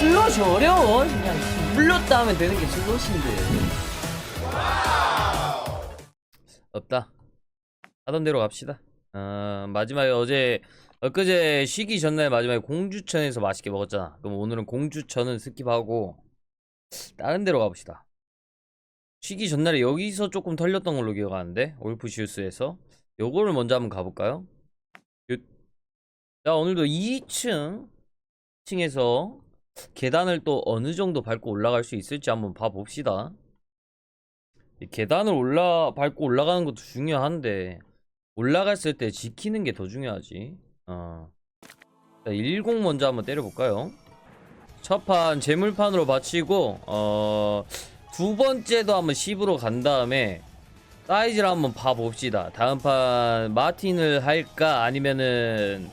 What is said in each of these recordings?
슬롯이 어려워. 그냥 불렀다 하면 되는 게 슬롯인데. 없다. 하던 대로 갑시다. 어, 마지막에 어제 엊그제 쉬기 전날 마지막에 공주천에서 맛있게 먹었잖아. 그럼 오늘은 공주천은 스킵하고 다른 데로 가봅시다. 쉬기 전날에 여기서 조금 털렸던 걸로 기억하는데 올프시우스에서 요거를 먼저 한번 가볼까요? 요- 자 오늘도 2층 2층에서 계단을 또 어느 정도 밟고 올라갈 수 있을지 한번 봐봅시다. 이 계단을 올라 밟고 올라가는 것도 중요한데 올라갔을 때 지키는 게 더 중요하지. 어. 자, 10 먼저 한번 때려볼까요? 첫판 재물판으로 바치고 어. 두 번째도 한번 10으로 간 다음에 사이즈를 한번 봐봅시다. 다음 판 마틴을 할까 아니면은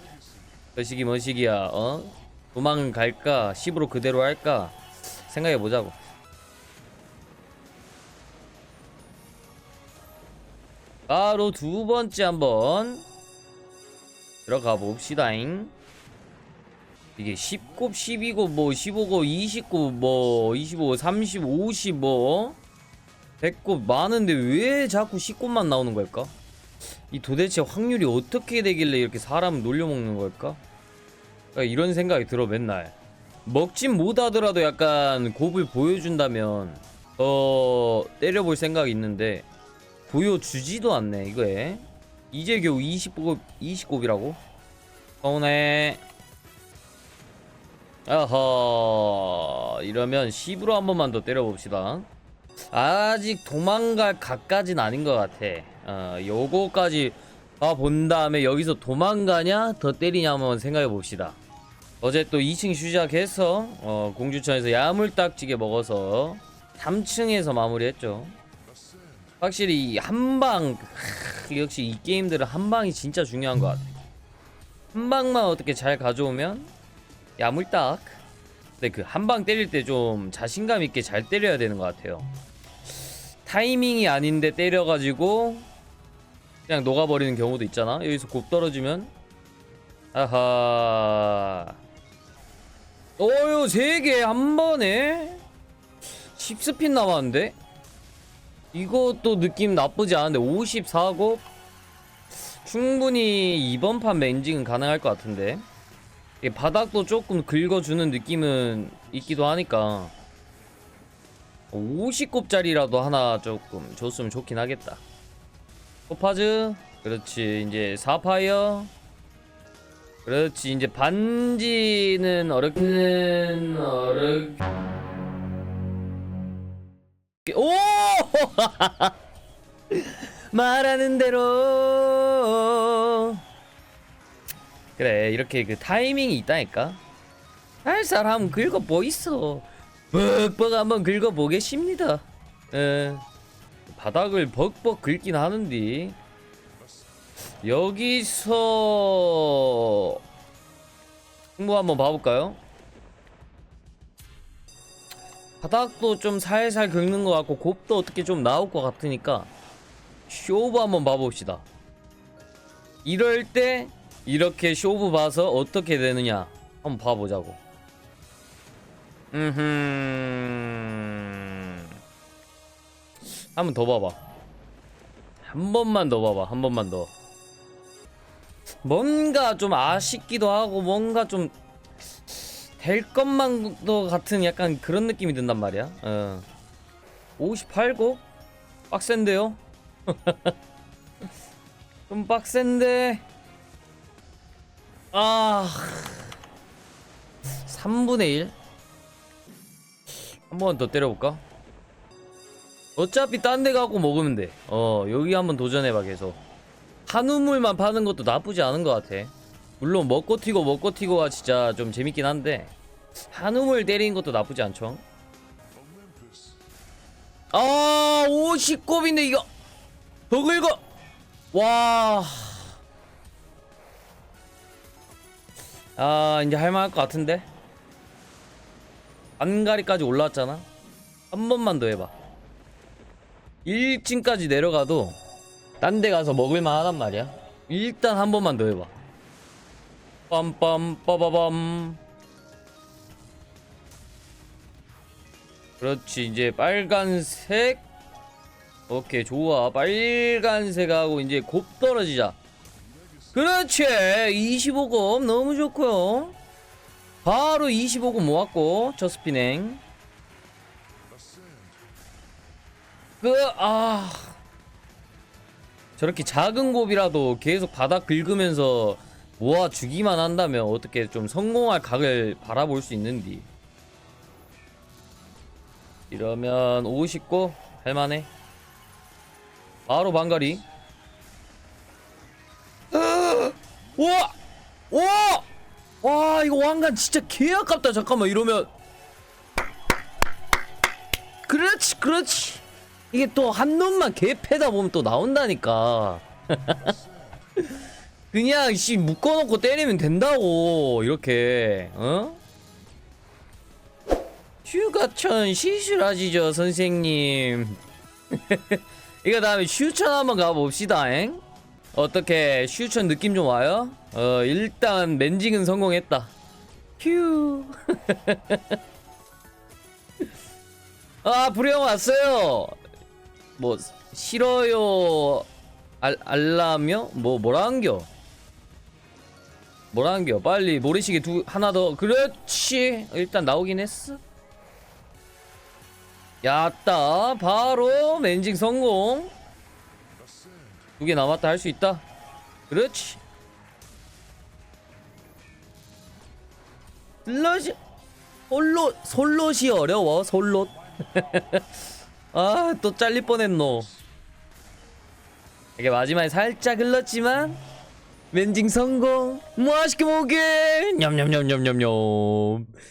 거시기 뭐시기야 어? 도망 갈까 10으로 그대로 할까 생각해 보자고. 바로 두 번째 한번 들어가 봅시다잉. 이게 10곱, 12곱, 뭐 15곱, 20곱, 뭐 25, 30, 50, 뭐 100곱 많은데 왜 자꾸 10곱만 나오는 걸까? 이 도대체 확률이 어떻게 되길래 이렇게 사람을 놀려먹는 걸까? 그러니까 이런 생각이 들어 맨날. 먹진 못하더라도 약간 곱을 보여준다면 어 때려볼 생각이 있는데 보여주지도 않네 이거에. 이제 겨우 20곱 20곱이라고? 서운해. 아하 이러면 10으로 한 번만 더 때려봅시다. 아직 도망갈 각까진 아닌 것 같아. 어 요거까지 봐본 다음에 여기서 도망가냐 더 때리냐 한번 생각해 봅시다. 어제 또 2층 시작해서 어 공주천에서 야물딱지게 먹어서 3층에서 마무리했죠. 확실히 한방 역시 이 게임들은 한방이 진짜 중요한 것 같아 한 방만 어떻게 잘 가져오면 야물딱. 근데 그 한방 때릴 때 좀 자신감 있게 잘 때려야 되는 것 같아요. 타이밍이 아닌데 때려가지고 그냥 녹아버리는 경우도 있잖아. 여기서 곱 떨어지면. 아하. 어유 3개 한 번에? 10스핀 남았는데? 이것도 느낌 나쁘지 않은데 54곱? 충분히 이번 판 맹징은 가능할 것 같은데. 바닥도 조금 긁어주는 느낌은 있기도 하니까. 50곱짜리라도 하나 조금 줬으면 좋긴 하겠다 포파즈. 그렇지 이제 사파이어. 그렇지 이제 반지는 어렵기는 어렵 오! 말하는 대로. 그래 이렇게 그 타이밍이 있다니까. 할 사람 긁어 보이소 벅벅 한번 긁어 보겠습니다. 에 바닥을 벅벅 긁긴 하는데 여기서 승부 한번 봐볼까요? 바닥도 좀 살살 긁는 것 같고 곱도 어떻게 좀 나올 것 같으니까 쇼부 한번 봐봅시다. 이럴 때 이렇게 쇼부 봐서 어떻게 되느냐 한번 봐보자고. 음흠 한 번 더 봐봐. 한 번만 더 봐봐 한 번만 더. 뭔가 좀 아쉽기도 하고 뭔가 좀 될 것만 도 같은 약간 그런 느낌이 든단 말이야. 어. 58고 빡센데요? 좀 빡센데. 아. 3분의 1 한 번 더 때려볼까? 어차피 딴 데 가고 먹으면 돼. 어, 여기 한번 도전해봐, 계속. 한우물만 파는 것도 나쁘지 않은 것 같아. 물론 먹고 튀고 먹고 튀고가 진짜 좀 재밌긴 한데 한우물 때리는 것도 나쁘지 않죠. 아, 50곱인데 이거 더 긁어. 와. 아, 이제 할만할 것 같은데. 안가리까지 올라왔잖아. 한 번만 더 해봐. 1층까지 내려가도 딴 데 가서 먹을만 하단 말이야. 일단 한 번만 더 해봐. 빰빰 빠바밤. 그렇지 이제 빨간색 오케이 좋아 빨간색하고 이제 곱 떨어지자 그렇지 25곱 너무 좋고요 바로 25곱 모았고 저 스피냉 그 아. 저렇게 작은 곱이라도 계속 바닥 긁으면서 모아 주기만 한다면 어떻게 좀 성공할 각을 바라볼 수 있는디? 이러면 50고 할만해? 바로 반가리. 와! 와! 와 이거 왕관 진짜 개 아깝다. 잠깐만 이러면. 그렇지 그렇지 이게 또 한 놈만 개 패다 보면 또 나온다니까 그냥 씨 묶어놓고 때리면 된다고 이렇게 어? 휴가천 시술하시죠 선생님 이거 다음에 슈천 한번 가봅시다 엥? 어떻게 슈천 느낌 좀 와요? 어 일단 맨징은 성공했다 휴 아 불영 왔어요 뭐 싫어요 알, 알라며? 뭐 뭐라한겨? 뭐라한겨? 빨리 모래시계 두 하나 더. 그렇지. 일단 나오긴 했어. 야따 바로 맨징 성공. 두 개 남았다 할 수 있다. 그렇지. 슬러시 솔로 솔롯이 어려워 솔롯 아 또 잘릴 뻔했노. 이게 마지막에 살짝 흘렀지만 맨징 성공. 맛있게 먹게. 냠냠냠냠냠냠